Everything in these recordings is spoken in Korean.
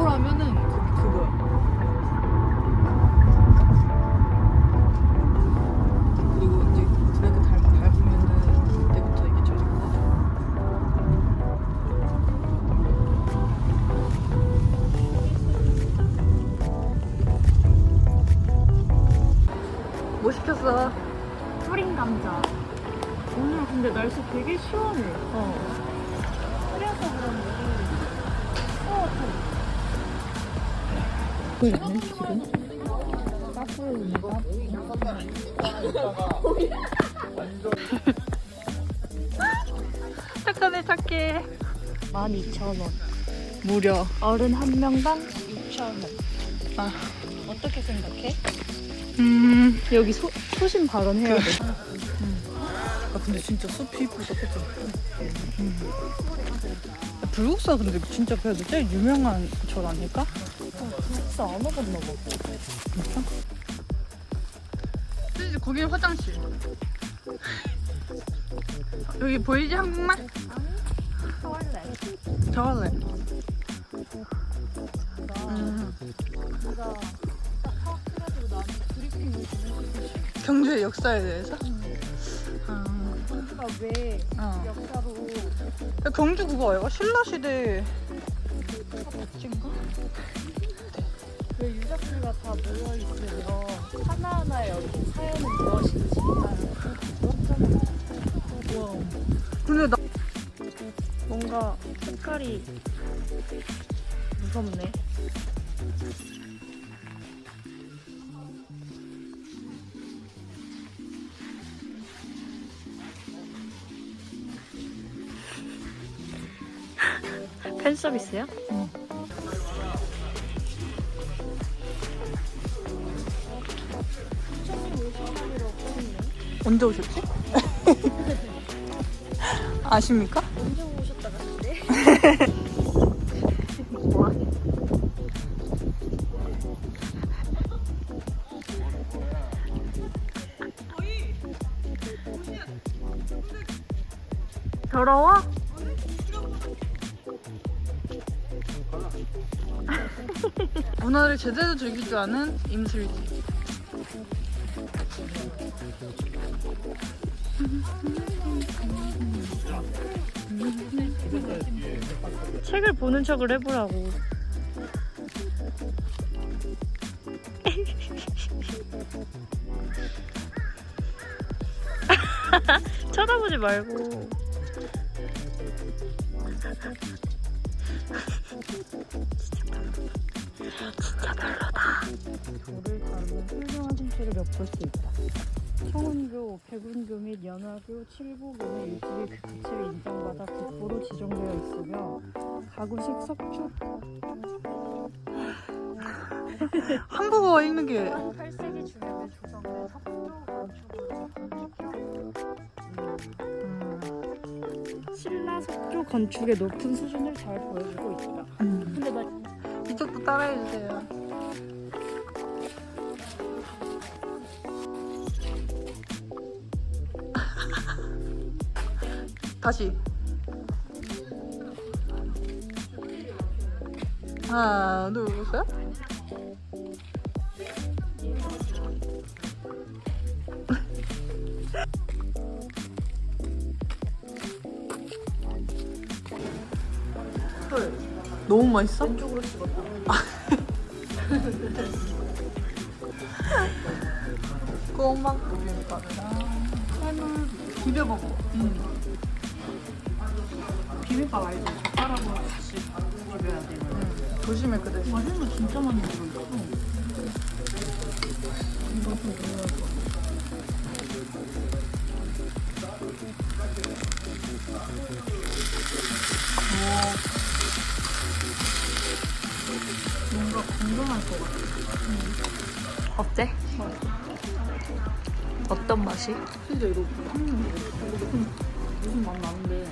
그, 그거야. 그리고 이제 브레이크 달, 밟으면은 그때부터 이게 좀 나죠. 뭐 시켰어? 뿌린 감자. 오늘 근데 날씨 되게 시원해. 어. 그래서 그런지. 어, 보이네 지금? 까프로니까 착하네 착해 12,000원. 무려 어른 한 명당 6,000원. 아. 어떻게 생각해? 음. 여기 소, 소신 발언해야 돼. 아 근데 진짜 숲이 이쁘다 그치? 음. 불국사 근데 진짜 그래도 제일 유명한 절 아닐까? 진짜 봐. 진짜? 이제 거기 화장실 여기 보이지 한국말? 원래. 저 할래 음. 네가 딱 파악해가지고 나한테 브리핑을 보내줬지. 경주의 역사에 대해서? 아, 왜 어. 역사로 야, 경주 그거 알아? 신라 시대 백제인가? 왜 유적지가 다 모여 있으며 하나하나에 얽힌 사연은 무엇인지 와 근데 나 뭔가 색깔이 무섭네. 팬 서비스야? 언제 오셨지? 아십니까? 언제 오셨다 갔는데? 더러워? 문화를 제대로 즐길 줄 아는 임슬기 책을 보는 척을 해보라고. 쳐다보지 말고. 돌을 다루는 훌륭한 솜씨를 엿볼 수 있다. 청운교, 백운교 및 연화교, 칠보교 의 일집이 그 가치를 인정받아 국보로 지정되어 있으며 가구식 석축 한국어 읽는 게 8세기 중엽에 조성된 석조 건축으로 음, 신라 석조 건축의 높은 수준을 잘 보여주고 있다. 음. 근데 나 따라해주세요. 다시. 하나 둘 셋. 헐 너무 맛있어? 왼쪽으로 찍었다. 꼬막 비빔밥이랑 해물 비벼 먹어. 응. 비빔밥 알지? 젓가락으로 같이 비벼야 돼. 응. 조심해 그대. 와 해물 진짜 많이 들어있어. 이거 좀 올려줘. 오. 궁금할 것 같아. 어때? 어떤 맛이? 진짜 이거. 이거 무슨, 무슨 맛 나는데.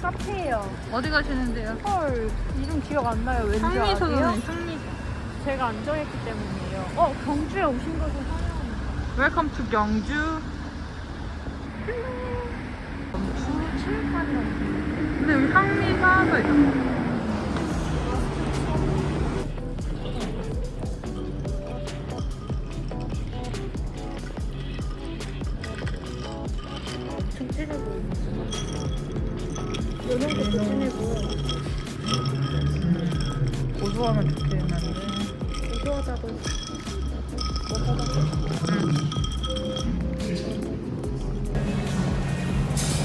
카페예요. 어디 가시는데요? 헐 이름 기억 안 나요. 왠지 아세요? 향미. 제가 안 정했기 때문이에요. 어 경주에 오신 웰컴 투 경주. 근데 여기 향리사가 있어. 엄청 진해 보이네.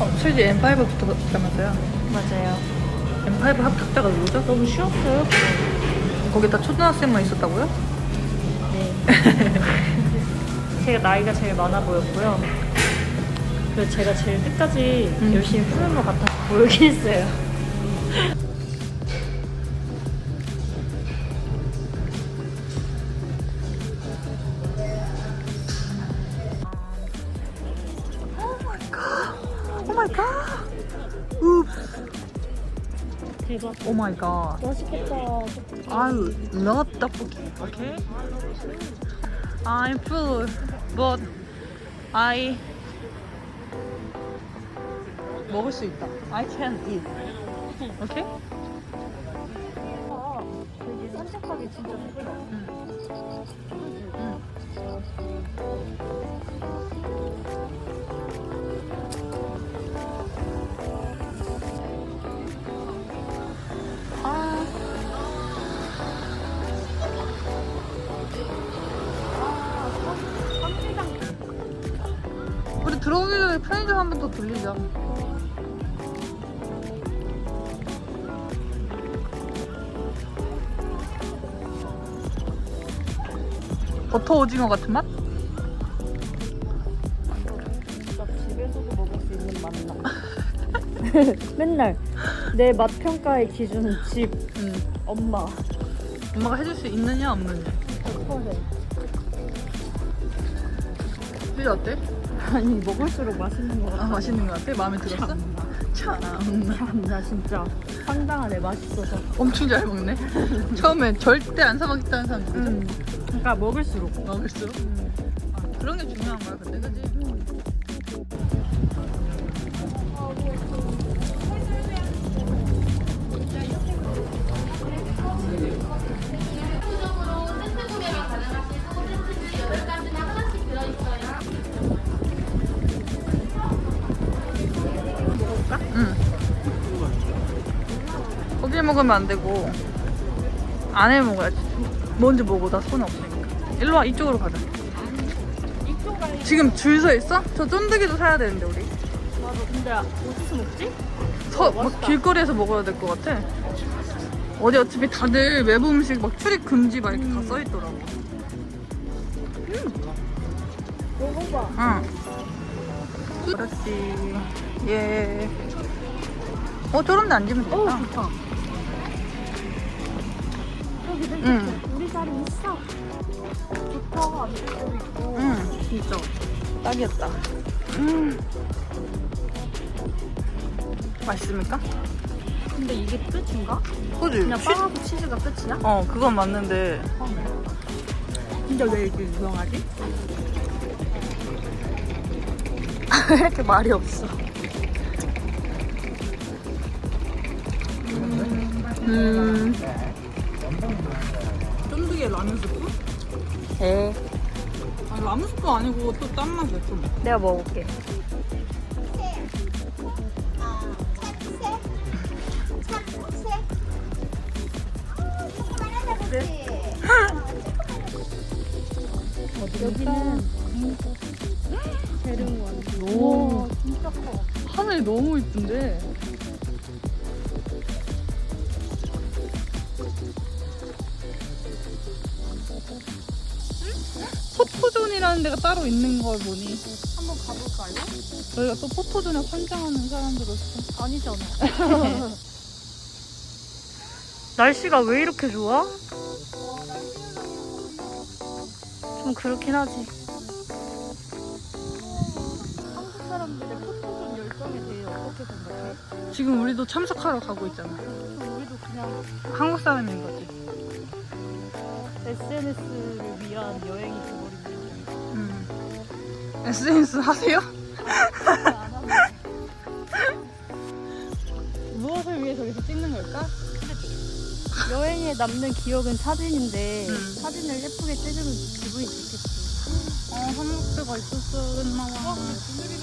어, 실제 M5 붙었다면서요? 맞아요. M5 합격자가 누구죠? 너무 쉬웠어요. 거기 다 초등학생만 있었다고요? 네. 제가 나이가 제일 많아 보였고요. 그리고 제가 제일 끝까지 음. 열심히 푸는 것 같아 보이긴 했어요. 마이 갓. 맛있겠다. I love 떡볶이. Okay. I'm full, but I 먹을 수 있다. I can eat. Okay? 아, 되게 산책하기 진짜 좋다. 아. 한번더 돌리자. 버터 오징어 같은 맛? 진짜 집에서도 먹을 수 있는 맛나. 맨날 내 맛 평가의 기준은 집, 응. 엄마. 엄마가 해줄 수 있느냐 없느냐. 100%. 필 어때? 아니 먹을수록 맛있는 것아 같아. 맛있는 것 같아? 마음에 들었어? 참나. 참. 진짜 황당하네 맛있어서. 엄청 잘 먹네. 처음에 절대 안 사 먹겠다는 사람 누구죠? 음. 그러니까 먹을수록. 먹을수록. 아, 그런 게 중요한 거야, 근데 그지? 응. 먹으면 안 되고 안에 먹어야지. 먼저 먹어, 나 손에 없으니까. 일로 와, 이쪽으로 가자. 지금 줄 서 있어? 저 쫀득이도 사야 되는데 우리. 맞아. 근데 어디서 먹지? 서, 막 길거리에서 먹어야 될 것 같아. 어디 어차피 다들 외부 음식 막 출입 금지 막 이렇게 다 써 있더라고. 먹어봐. 응. 그렇지. 예. 어, 저런 데 앉으면 어 되겠다. 좋다. 응. 우리 자리 있어. 좋다. 앉을 수도 있고. 응, 진짜. 딱이었다. 음. 맛있습니까? 근데 이게 끝인가? 그지? 그냥 빵하고 치즈가 끝이야? 어, 그건 맞는데. 근데 왜 이렇게 유명하지? 왜 이렇게 말이 없어? 음. 쫀득이 라면 스프? 에 아니 라면 스프 아니고 또 딴 맛이야 좀. 내가 먹을게. 여기는 대릉원. 오. 우와, 진짜 커. 하늘이 너무 이쁜데. 포토존이라는 데가 따로 있는 걸 보니 한번 가볼까요? 저희가 또 포토존에 환장하는 사람들로서 아니잖아. 날씨가 왜 이렇게 좋아? 좀 그렇긴 하지. 한국 사람들의 포토존 열정에 대해 어떻게 생각해? 지금 우리도 참석하러 가고 있잖아. 그럼 우리도 그냥 한국 사람인 거지. SNS를 위한 여행이 음. SNS 하세요? 무엇을 위해 저기서 찍는 걸까? 여행에 남는 기억은 사진인데 음. 사진을 예쁘게 찍으면 기분이 좋겠지. 아, 한국대가 있었어야 했나 봐. 오늘이라서